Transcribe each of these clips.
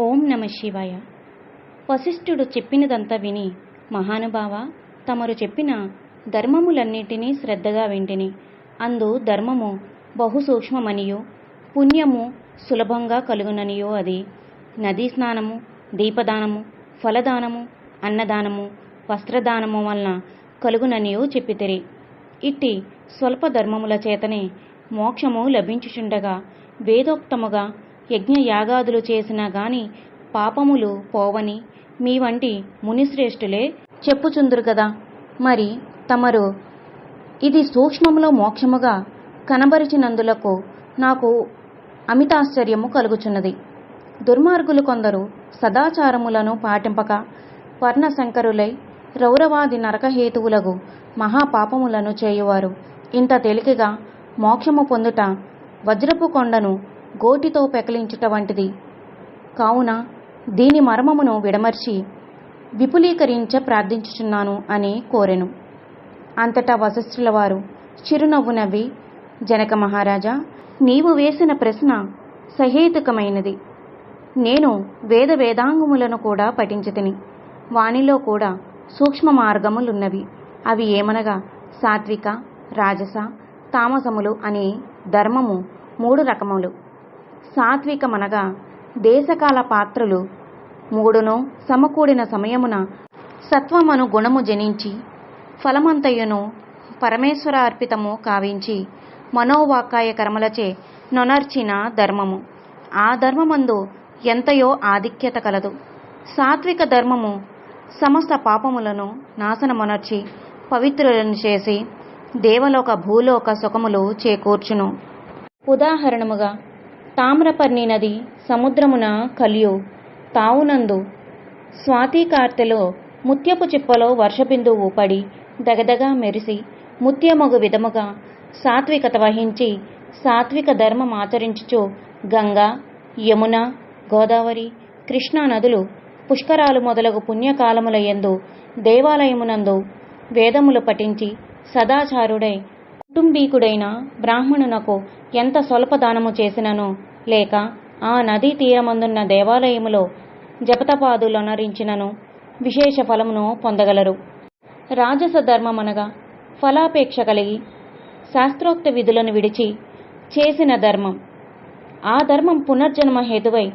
ఓం నమ శివాయ. వశిష్ఠుడు చెప్పినదంతా విని మహానుభావ తమరు చెప్పిన ధర్మములన్నిటినీ శ్రద్ధగా వింటిని. అందు ధర్మము బహు సూక్ష్మమనియు పుణ్యము సులభంగా కలుగుననియో అది. నదీ స్నానము దీపదానము ఫలదానము అన్నదానము వస్త్రదానము వలన కలుగుననియో చెప్పితిరి. ఇట్టి స్వల్ప ధర్మముల చేతనే మోక్షము లభించుచుండగా వేదోక్తముగా యజ్ఞయాగాదులు చేసినా గాని పాపములు పోవని మీ వంటి మునిశ్రేష్ఠులే చెప్పుచుందురు కదా. మరి తమరు ఇది సూక్ష్మములో మోక్షముగా కనబరిచినందులకు నాకు అమితాశ్చర్యము కలుగుచున్నది. దుర్మార్గులు కొందరు సదాచారములను పాటింపక వర్ణశంకరులై రౌరవాది నరకహేతువులకు మహాపాపములను చేయువారు. ఇంత తేలికగా మోక్షము పొందుట వజ్రపు కొండను గోటితో పెకలించుట వంటిది. కావున దీని మర్మమును విడమర్చి విపులీకరించ ప్రార్థించుచున్నాను అని కోరెను. అంతటా వశిష్ఠుల వారు చిరునవ్వు నవ్వి జనక మహారాజా నీవు వేసిన ప్రశ్న సహేతుకమైనది. నేను వేద వేదాంగములను కూడా పఠించితిని. వానిలో కూడా సూక్ష్మ మార్గములున్నవి. అవి ఏమనగా సాత్విక రాజస తామసములు అనే ధర్మము మూడు రకములు. సాత్వికమనగా దేశకాల పాత్రలు మూడును సమకూడిన సమయమున సత్వమను గుణము జనించి ఫలమంతయును పరమేశ్వరార్పితము కావించి మనోవాకాయ కర్మలచే నొనర్చిన ధర్మము. ఆ ధర్మమందు ఎంతయో ఆధిక్యత కలదు. సాత్విక ధర్మము సమస్త పాపములను నాశనమునర్చి పవిత్రులను చేసి దేవలోక భూలోక సుఖములు చేకూర్చును. ఉదాహరణముగా తామ్రపర్ణి నది సముద్రమున కలియు తావునందు స్వాతి కార్తెలో ముత్యపు చిప్పలో వర్షబిందువు పడి దగదగా మెరిసి ముత్యమగు విధముగా సాత్వికత వహించి సాత్విక ధర్మం ఆచరించుచు గంగా యమున గోదావరి కృష్ణా నదులు పుష్కరాలు మొదలగు పుణ్యకాలముల యందు దేవాలయమునందు వేదములు పఠించి సదాచారుడై కుటుంబీకుడైన బ్రాహ్మణునకు ఎంత స్వల్ప దానము చేసినను లేక ఆ నదీ తీరమందున్న దేవాలయములో జపతపాదులనరించినను విశేష ఫలమును పొందగలరు. రాజస ధర్మమనగా ఫలాపేక్ష కలిగి శాస్త్రోక్త విధులను విడిచి చేసిన ధర్మం. ఆ ధర్మం పునర్జన్మ హేతువై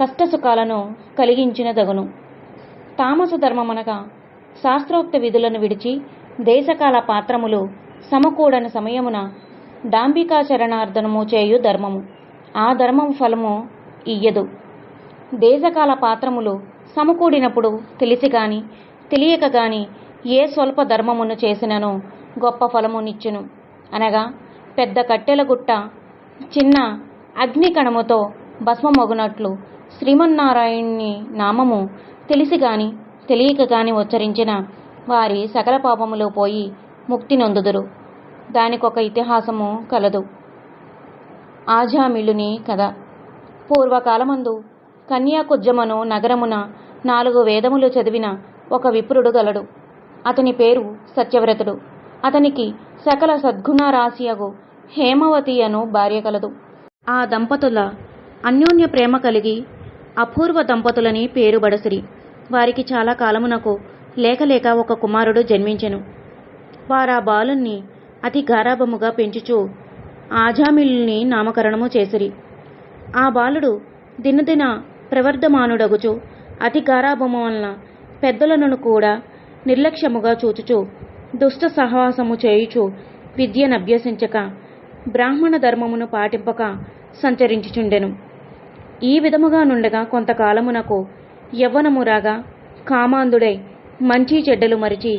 కష్టసుఖాలను కలిగించినదగును. తామస ధర్మమనగా శాస్త్రోక్త విధులను విడిచి దేశకాల పాత్రములు సమకూడని సమయమున డాంబికాచరణార్థనము చేయు ధర్మము. ఆ ధర్మం ఫలము ఇయ్యదు. దేశకాల పాత్రములు సమకూడినప్పుడు తెలిసి గాని తెలియక గాని ఏ స్వల్ప ధర్మమును చేసినను గొప్ప ఫలమునిచ్చును అనగా పెద్ద కట్టెల గుట్ట చిన్న అగ్ని కణముతో భస్మమగునట్లు శ్రీమన్నారాయణుని నామము తెలిసి గాని తెలియక గాని ఉచ్చరించిన వారి సకల పాపములు పోయి ముక్తి నొందుదురు. దానికొక ఇతిహాసము కలదు. ఆజామిళుని కథ. పూర్వకాలమందు కన్యాకుజ్జమను నగరమున నాలుగు వేదములు చదివిన ఒక విప్రుడు గలడు. అతని పేరు సత్యవ్రతుడు. అతనికి సకల సద్గుణరాశియగు హేమవతి అను భార్య కలదు. ఆ దంపతుల అన్యోన్య ప్రేమ కలిగి అపూర్వ దంపతులని పేరు బడసిరి వారికి చాలా కాలమునకు లేక లేక ఒక కుమారుడు జన్మించెను. వారా బాలుణ్ణి అతి గారాభముగా పెంచుచూ ఆజామిల్ని నామకరణము చేసిరి. ఆ బాలుడు దినదిన ప్రవర్ధమానుడగుచు అతి గారాభము వలన పెద్దలను కూడా నిర్లక్ష్యముగా చూచుచు దుష్ట సహవాసము చేయుచు విద్యనభ్యసించక బ్రాహ్మణ ధర్మమును పాటింపక సంచరించుచుండెను. ఈ విధముగా నుండగా కొంతకాలమునకు యవ్వనము రాగా కామాంధుడై మంచి చెడ్డలు మరిచి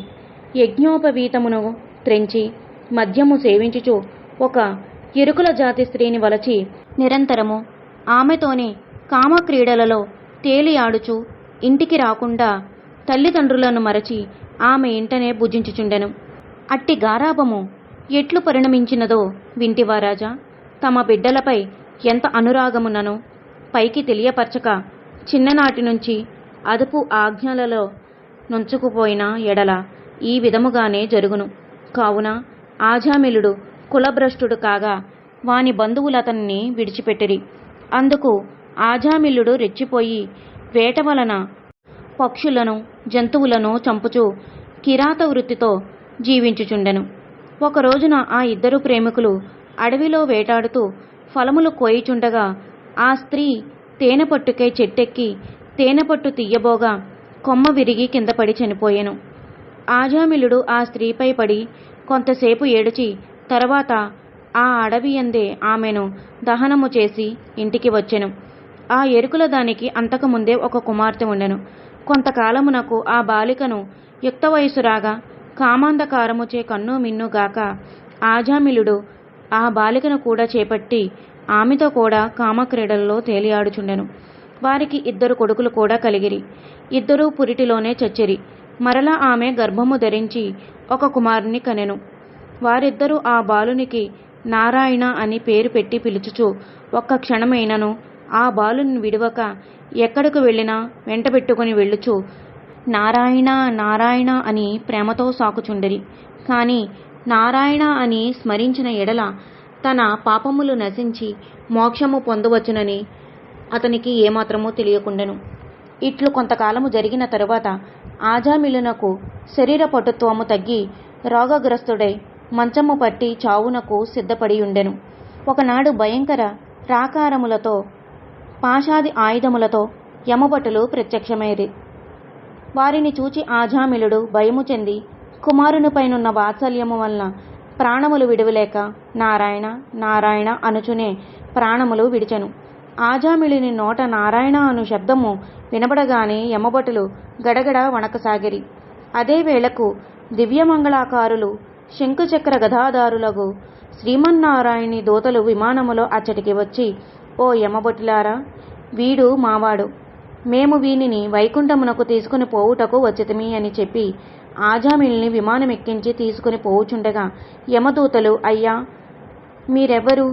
యజ్ఞోపవీతమును త్రెంచి మద్యము సేవించుచు ఒక ఎరుకుల జాతి స్త్రీని వలచి నిరంతరము ఆమెతోనే కామక్రీడలలో తేలియాడుచు ఇంటికి రాకుండా తల్లిదండ్రులను మరచి ఆమె ఇంటనే భుజించుచుండెను. అట్టి గారాభము ఎట్లు పరిణమించినదో వింటివారాజా తమ బిడ్డలపై ఎంత అనురాగమునను పైకి తెలియపరచక చిన్ననాటి నుంచి అదుపు ఆజ్ఞలలో నుంచుకుపోయిన ఎడల ఈ విధముగానే జరుగును. కావున ఆజామిలుడు కులభ్రష్టుడు కాగా వాని బంధువులతన్ని విడిచిపెట్టిరి. అందుకు ఆజామిల్లుడు రెచ్చిపోయి వేట వలన పక్షులను జంతువులను చంపుచూ కిరాత వృత్తితో జీవించుచుండెను. ఒక రోజున ఆ ఇద్దరు ప్రేమికులు అడవిలో వేటాడుతూ ఫలములు కోయిచుండగా ఆ స్త్రీ తేనె పట్టుకై చెట్టెక్కి తేనెపట్టు తీయబోగా కొమ్మ విరిగి కింద పడి చనిపోయెను. ఆజామిలుడు ఆ స్త్రీపై పడి కొంతసేపు ఏడిచి తర్వాత ఆ అడవి ఎందే ఆమెను దహనము చేసి ఇంటికి వచ్చెను. ఆ ఎరుకుల దానికి అంతకుముందే ఒక కుమార్తె ఉండెను. కొంతకాలమునకు ఆ బాలికను యుక్త వయసు రాగా కామాంధకారముచే కన్ను మిన్నుగాక ఆజామిలుడు ఆ బాలికను కూడా చేపట్టి ఆమెతో కూడా కామక్రీడల్లో తేలియాడుచుండెను. వారికి ఇద్దరు కొడుకులు కూడా కలిగిరి. ఇద్దరూ పురిటిలోనే చచ్చిరి. మరలా ఆమె గర్భము ధరించి ఒక కుమారుని కనెను. వారిద్దరూ ఆ బాలునికి నారాయణ అని పేరు పెట్టి పిలుచుచు ఒక్క క్షణమైనను ఆ బాలుని విడవక ఎక్కడకు వెళ్ళినా వెంటబెట్టుకుని వెళ్ళుచు నారాయణ నారాయణ అని ప్రేమతో సాకుచుండిరి. కాని నారాయణ అని స్మరించిన ఎడల తన పాపములు నశించి మోక్షము పొందవచ్చునని అతనికి ఏమాత్రమూ తెలియకుండెను. ఇట్లు కొంతకాలము జరిగిన తరువాత ఆజామిలునకు శరీర పటుత్వము తగ్గి రోగగ్రస్తుడై మంచము పట్టి చావునకు సిద్ధపడి ఉండెను ఒకనాడు భయంకర రాకారములతో పాషాది ఆయుధములతో యమభటులు ప్రత్యక్షమైరి. వారిని చూచి ఆజామిలుడు భయము చెంది కుమారునిపైనున్న వాత్సల్యము వలన ప్రాణములు విడువలేక నారాయణ నారాయణ అనుచునే ప్రాణములు విడిచెను. ఆజామిళిని నోట నారాయణ అను శబ్దము వినబడగానే యమభటులు గడగడ వణకసాగిరి. అదే వేళకు దివ్యమంగళాకారులు శంఖచక్ర గదాధారులకు శ్రీమన్నారాయణి దూతలు విమానములో అచ్చటికి వచ్చి ఓ యమభటులారా వీడు మావాడు. మేము వీనిని వైకుంఠమునకు తీసుకుని పోవుటకు వచ్చితిమి అని చెప్పి ఆజామిల్ని విమానం ఎక్కించి తీసుకుని పోవుచుండగా యమదూతలు అయ్యా మీరెవ్వరు?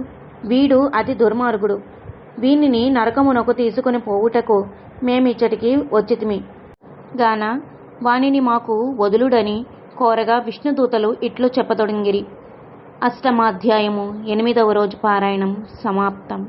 వీడు అతి దుర్మార్గుడు. వీనిని నరకమునకు తీసుకుని పోవుటకు మేమిచ్చటికి వచ్చితిమి. గాన వానిని మాకు వదులుడని కోరగా విష్ణుదూతలు ఇట్లు చెప్పతొడంగిరి అష్టమాధ్యాయము ఎనిమిదవ రోజు పారాయణం సమాప్తం.